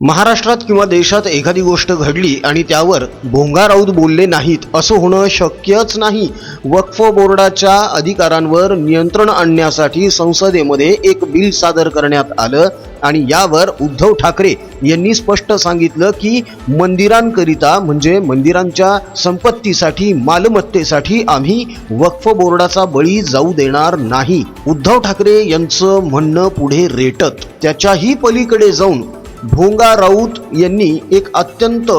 महाराष्ट्रात किंवा देशात एखादी गोष्ट घडली आणि त्यावर भोंगा राऊत बोलले नाहीत असं होणं शक्यच नाही. वक्फ बोर्डाच्या अधिकारांवर नियंत्रण आणण्यासाठी संसदेमध्ये एक बिल सादर करण्यात आलं आणि यावर उद्धव ठाकरे यांनी स्पष्ट सांगितलं की मंदिरांकरिता म्हणजे मंदिरांच्या संपत्तीसाठी मालमत्तेसाठी आम्ही वक्फ बोर्डाचा बळी जाऊ देणार नाही. उद्धव ठाकरे यांचं म्हणणं पुढे रेटत. त्याच्याही पलीकडे जाऊन भोंगा राऊत यांनी एक अत्यंत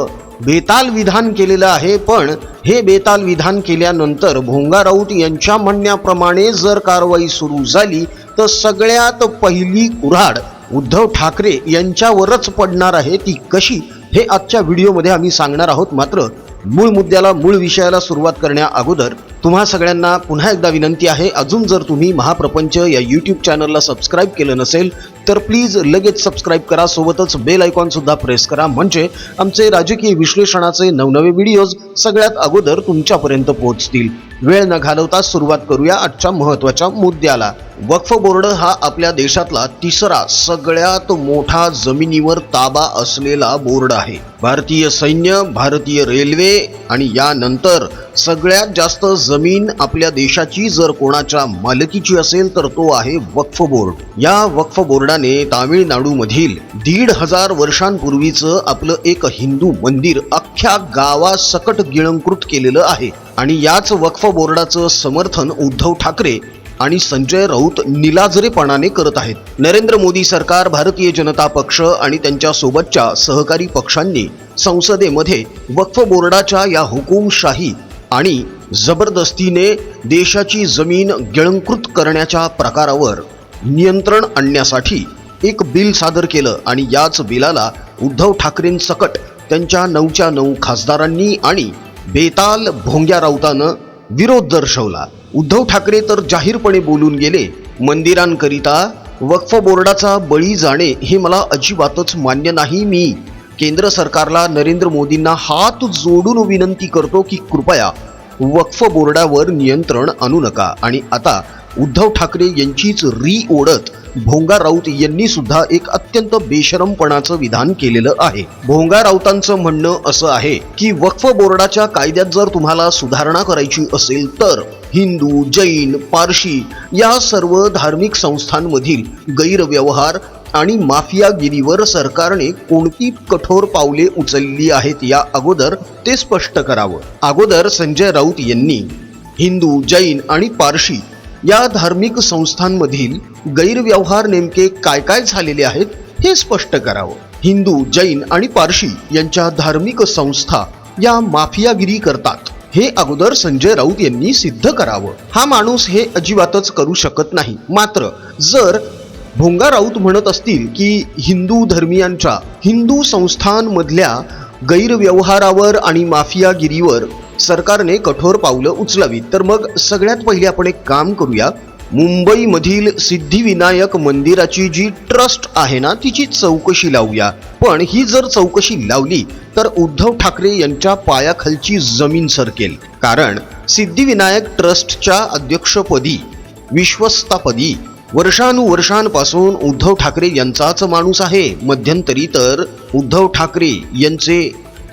बेताल विधान केलेलं आहे पण हे बेताल विधान केल्यानंतर भोंगा राऊत यांच्या म्हणण्याप्रमाणे जर कारवाई सुरू झाली तर सगळ्यात पहिली कुऱ्हाड उद्धव ठाकरे यांच्यावरच पडणार आहे ती कशी हे आजच्या व्हिडिओमध्ये आम्ही सांगणार आहोत. मात्र मूळ मुद्द्याला मूळ विषयाला सुरुवात करण्या अगोदर तुम्हा सगळ्यांना पुन्हा एकदा विनंती आहे अजून जर तुम्ही महाप्रपंच या यूट्यूब चॅनलला सबस्क्राईब केलं नसेल तर प्लीज लगेच सबस्क्राईब करा. सोबतच बेल आयकॉन सुद्धा प्रेस करा. म्हणजे आमचे राजकीय विश्लेषणाचे नवनवे व्हिडिओज सगळ्यात अगोदर तुमच्यापर्यंत पोहोचतील. वेळ न घालवता सुरुवात करूया आजच्या महत्त्वाच्या मुद्द्याला. वक्फ बोर्ड हा आपल्या देशातला तिसरा सगळ्यात मोठा जमिनीवर ताबा असलेला बोर्ड आहे. भारतीय सैन्य भारतीय रेल्वे आणि यानंतर सगळ्यात जास्त जमीन आपल्या देशाची जर कोणाच्या मालकीची असेल तर तो आहे वक्फ बोर्ड. या वक्फ बोर्डाने तामिळनाडूमधील दीड हजार वर्षांपूर्वीचं आपलं एक हिंदू मंदिर अख्ख्या गावासकट गिळंकृत केलेलं आहे. आणि याच वक्फ बोर्डाचं समर्थन उद्धव ठाकरे आणि संजय राऊत निलाजरेपणाने करत आहेत. नरेंद्र मोदी सरकार भारतीय जनता पक्ष आणि त्यांच्या सोबतच्या सहकारी पक्षांनी संसदेमध्ये वक्फ बोर्डाच्या या हुकूमशाही आणि जबरदस्तीने देशाची जमीन गिळंकृत करण्याच्या प्रकारावर नियंत्रण आणण्यासाठी एक बिल सादर केलं आणि याच बिलाला उद्धव ठाकरेंसकट त्यांच्या नऊच्या नऊ खासदारांनी आणि बेताल भोंग्या राऊतानं विरोध दर्शवला. उद्धव ठाकरे तर जाहीरपणे बोलून गेले मंदिरांकरिता वक्फ बोर्डाचा बळी जाणे हे मला अजिबातच मान्य नाही मी. केंद्र सरकारला नरेंद्र मोदींना हात जोडून विनंती करतो की कृपया वक्फ बोर्डावर नियंत्रण आणू नका. आणि आता उद्धव ठाकरे यांचीच री ओढत भोंगा राऊत यांनी सुद्धा एक अत्यंत बेशरमपणाचं विधान केलेलं आहे. भोंगा राऊतांचं म्हणणं असं आहे की वक्फ बोर्डाच्या कायद्यात जर तुम्हाला सुधारणा करायची असेल तर हिंदू जैन पारशी या सर्व धार्मिक संस्थांमधील गैरव्यवहार आणि माफियागिरीवर सरकारने कोणती कठोर पावले उचलली आहेत या अगोदर ते स्पष्ट करावं. अगोदर संजय राऊत यांनी हिंदू जैन आणि पारशी या धार्मिक संस्थांमधील गैरव्यवहार नेमके काय काय झालेले आहेत हे स्पष्ट करावं. हिंदू जैन आणि पारशी यांच्या धार्मिक संस्था या माफियागिरी करतात. हे अगोदर संजय राऊत यांनी सिद्ध करावं. हा माणूस हे अजिबातच करू शकत नाही. मात्र जर भोंगा राऊत म्हणत असतील की हिंदू धर्मियांच्या हिंदू संस्थांमधल्या गैरव्यवहारावर आणि माफियागिरीवर सरकारने कठोर पावलं उचलावीत. तर मग सगळ्यात पहिले आपण एक काम करूया. मुंबईमधील सिद्धिविनायक मंदिराची जी ट्रस्ट आहे ना तिची चौकशी लावूया. पण ही जर चौकशी लावली तर उद्धव ठाकरे यांच्या पायाखालची जमीन सरकेल. कारण सिद्धिविनायक ट्रस्टच्या अध्यक्षपदी विश्वस्तापदी वर्षानुवर्षांपासून उद्धव ठाकरे यांचाच माणूस आहे. मध्यंतरी तर उद्धव ठाकरे यांचे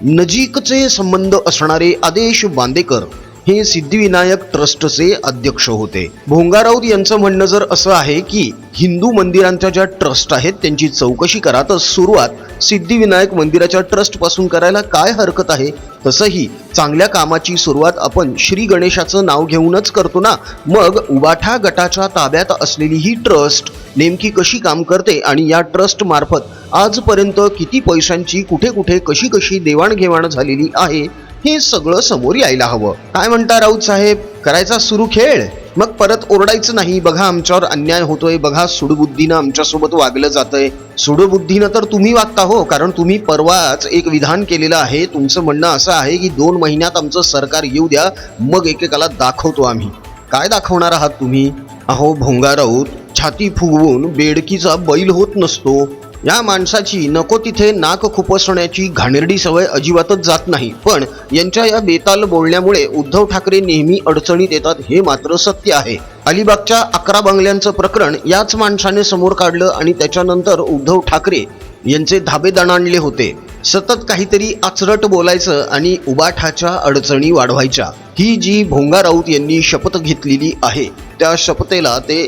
नजीकचे संबंध असणारे आदेश बांदेकर हे सिद्धिविनायक ट्रस्टचे अध्यक्ष होते. भोंगा राऊत यांचं म्हणणं जर असं आहे की हिंदू मंदिरांच्या ज्या ट्रस्ट आहेत त्यांची चौकशी करा तर सुरुवात सिद्धिविनायक मंदिराच्या ट्रस्टपासून करायला काय हरकत आहे? तसंही चांगल्या कामाची सुरुवात आपण श्री गणेशाचं नाव घेऊनच करतो ना? मग उबाठा गटाच्या ताब्यात असलेली ही ट्रस्ट नेमकी कशी काम करते आणि या ट्रस्ट मार्फत आजपर्यंत किती पैशांची कुठे कुठे कशी कशी देवाणघेवाण झालेली आहे हे सगळं समोर यायला हवं. काय म्हणता राऊत साहेब? करायचा सुरू खेळ? मग परत ओरडायचं नाही. बघा आमच्यावर अन्याय होतोय. बघा सुडबुद्धीनं आमच्यासोबत वागलं जातंय. सुडबुद्धीनं तर तुम्ही वागता हो कारण तुम्ही परवाच एक विधान केलेलं आहे. तुमचं म्हणणं असं आहे की दोन महिन्यात आमचं सरकार येऊ द्या मग एकेकाला दाखवतो आम्ही. काय दाखवणार आहात तुम्ही? अहो भोंगा राऊत छाती फुगवून बेडकीचा बैल होत नसतो. या माणसाची नको तिथे नाक खुपसण्याची घाणेरडी सवय अजिबातच जात नाही. पण यांच्या या बेताल बोलण्यामुळे उद्धव ठाकरे नेहमी अडचणीत येतात हे मात्र सत्य आहे. अलिबागच्या अकरा बंगल्यांचं प्रकरण याच माणसाने समोर काढलं आणि त्याच्यानंतर उद्धव ठाकरे यांचे धाबे दणाणले होते. सतत काहीतरी आचरट बोलायचं आणि उबाठाच्या अडचणी वाढवायच्या. ही जी भोंगा राऊत यांनी शपथ घेतलेली आहे त्या शपथेला ते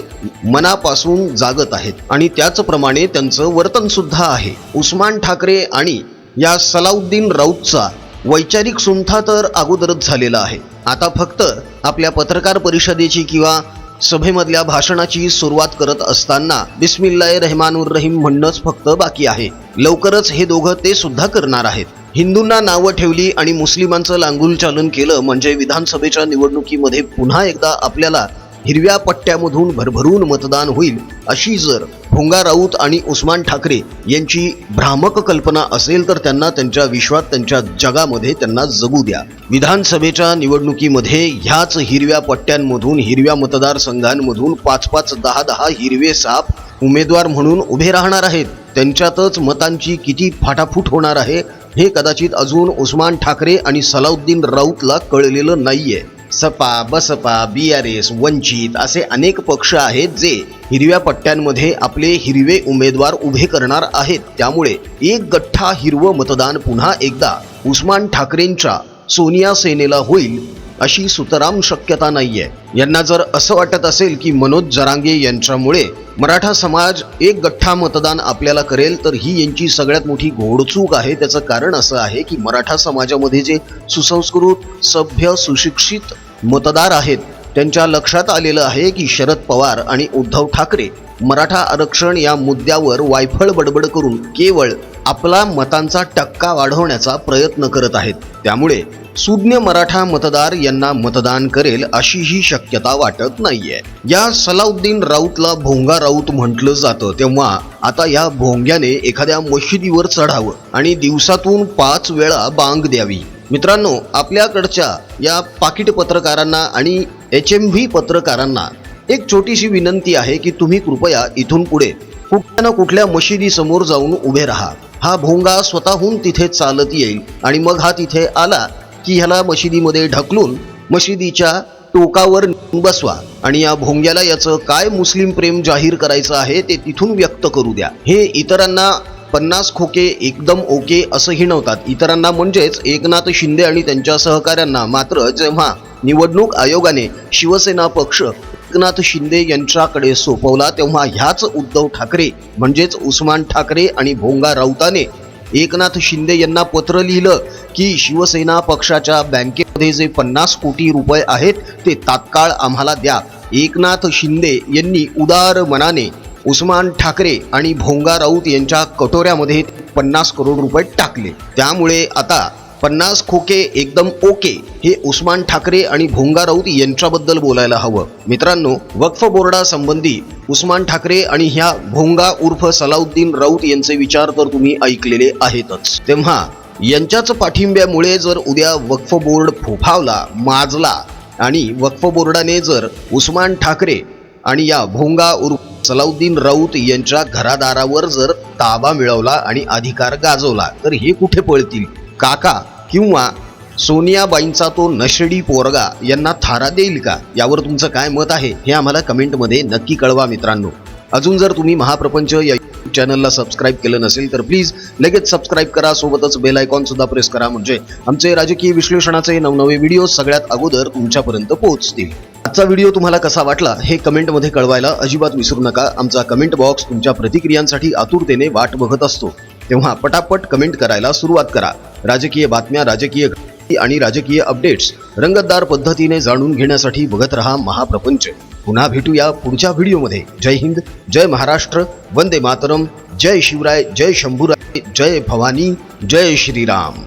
मनापासून जागत आहेत आणि त्याचप्रमाणे त्यांचं वर्तन सुद्धा आहे. उस्मान ठाकरे आणि या सलाउद्दीन राऊतचा वैचारिक सुंठा तर अगोदरच झालेला आहे. आता फक्त आपल्या पत्रकार परिषदेची किंवा सभेमधल्या भाषणाची सुरुवात करत असताना बिस्मिल्लाय रहमानुर रहीम म्हणणंच फक्त बाकी आहे. लवकरच हे दोघं ते सुद्धा करणार आहेत. हिंदूंना नावं ठेवली आणि मुस्लिमांचं लांगुल चालन केलं म्हणजे विधानसभेच्या निवडणुकीमध्ये पुन्हा एकदा आपल्याला हिरव्या पट्ट्यामधून भरभरून मतदान होईल अशी जर भोंगा राऊत आणि उस्मान ठाकरे यांची भ्रामक कल्पना असेल तर त्यांना त्यांच्या विश्वात त्यांच्या जगामध्ये त्यांना जगू द्या. विधानसभेच्या निवडणुकीमध्ये ह्याच हिरव्या पट्ट्यांमधून हिरव्या मतदारसंघांमधून पाच पाच दहा दहा हिरवे साप उमेदवार म्हणून उभे राहणार आहेत. त्यांच्यातच मतांची किती फाटाफूट होणार आहे हे कदाचित अजून उस्मान ठाकरे आणि सलाउद्दीन राऊतला कळलेलं नाहीये. Sapa Basapa B R S Vanchit असे अनेक पक्ष आहेत जे हिरव्या पट्ट्यांमध्ये आपले हिरवे उमेदवार उभे करणार आहेत. त्यामुळे एक गठ्ठा हिरवं मतदान पुन्हा एकदा उस्मान ठाकरेंच्या सोनिया सेनेला होईल. अशी सुतराम शक्यता नाहीये. यांना जर असं वाटत असेल की मनोज जरांगे यांच्यामुळे मराठा समाज एक गठ्ठा मतदान आपल्याला करेल तर ही यांची सगळ्यात मोठी घोडचूक आहे. त्याचं कारण असं आहे की मराठा समाजामध्ये जे सुसंस्कृत सभ्य सुशिक्षित मतदार आहेत त्यांच्या लक्षात आलेलं आहे की शरद पवार आणि उद्धव ठाकरे मराठा आरक्षण या मुद्द्यावर वायफळ बडबड करून केवळ आपला मतांचा टक्का वाढवण्याचा प्रयत्न करत आहेत. त्यामुळे सुज्ञ मराठा मतदार यांना मतदान करेल अशीही शक्यता वाटत नाहीये. या सलाउद्दीन राऊतला भोंगा राऊत म्हटलं जातं तेव्हा आता या भोंग्याने एखाद्या मशिदीवर चढावं आणि दिवसातून पाच वेळा बांग द्यावी. मित्रांनो आपल्याकडच्या या पाकिट पत्रकारांना आणि एच एम व्ही पत्रकारांना एक छोटीशी विनंती आहे की तुम्ही कृपया इथून पुढे कुठल्या ना कुठल्या मशिदी समोर जाऊन उभे राहा. हा भोंगा स्वतःहून तिथे चालत येईल आणि मग हा तिथे आला की ह्याला मशिदीमध्ये ढकलून मशिदीच्या टोकावर बसवा आणि या भोंग्याला याचं काय मुस्लिम प्रेम जाहीर करायचं आहे ते तिथून व्यक्त करू द्या. हे इतरांना पन्नास खोके एकदम ओके असं हिणवतात इतरांना म्हणजेच एकनाथ शिंदे आणि त्यांच्या सहकाऱ्यांना मात्र जेव्हा निवडणूक आयोगाने शिवसेना पक्ष एकनाथ शिंदे यांच्याकडे सोपवला तेव्हा ह्याच उद्धव ठाकरे म्हणजेच उस्मान ठाकरे आणि भोंगा राऊताने एकनाथ शिंदे यांना पत्र लिहिलं की शिवसेना पक्षाच्या बँकेमध्ये जे पन्नास कोटी रुपये आहेत ते तात्काळ आम्हाला द्या. एकनाथ शिंदे यांनी उदार मनाने उस्मान ठाकरे आणि भोंगा राऊत यांच्या कटोऱ्यामध्ये पन्नास करोड रुपये टाकले. त्यामुळे आता पन्नास खोके एकदम ओके हे उस्मान ठाकरे आणि भोंगा राऊत यांच्याबद्दल बोलायला हवं. मित्रांनो वक्फ बोर्डासंबंधी उस्मान ठाकरे आणि ह्या भोंगा उर्फ सलाउद्दीन राऊत यांचे विचार तर तुम्ही ऐकलेले आहेतच. तेव्हा यांच्याच पाठिंब्यामुळे जर उद्या वक्फ बोर्ड फोफावला माजला आणि वक्फ बोर्डाने जर उस्मान ठाकरे आणि या भोंगा उर्फ सलाउद्दीन राऊत यांच्या घरादारावर जर ताबा मिळवला आणि अधिकार गाजवला तर हे कुठे पळतील? काका किंवा सोनियाबाईंचा तो नशडी पोरगा यांना थारा देईल का? यावर तुमचं काय मत आहे हे आम्हाला कमेंटमध्ये नक्की कळवा मित्रांनो. अजून जर तुम्ही महाप्रपंच या चॅनलला सबस्क्राईब केलं नसेल तर प्लीज लगेच सबस्क्राईब करा. सोबतच बेल आयकॉन सुद्धा प्रेस करा. म्हणजे आमचे राजकीय विश्लेषणाचे नवनवे व्हिडिओ सगळ्यात अगोदर तुमच्यापर्यंत पोहोचतील. आजचा व्हिडिओ तुम्हाला कसा वाटला हे कमेंटमध्ये कळवायला अजिबात विसरू नका. आमचा कमेंट बॉक्स तुमच्या प्रतिक्रियांसाठी आतुरतेने वाट बघत असतो. तेव्हा पटापट कमेंट करायला सुरुवात करा. राजकीय बातम्या राजकीय आणि राजकीय अपडेट्स रंगतदार पद्धतीने जाणून घेण्यासाठी बघत रहा महाप्रपंच. पुन्हा भेटूया पुढच्या व्हिडिओमध्ये. जय हिंद जय महाराष्ट्र वंदे मातरम जय शिवराय जय शंभूराय जय भवानी जय श्रीराम.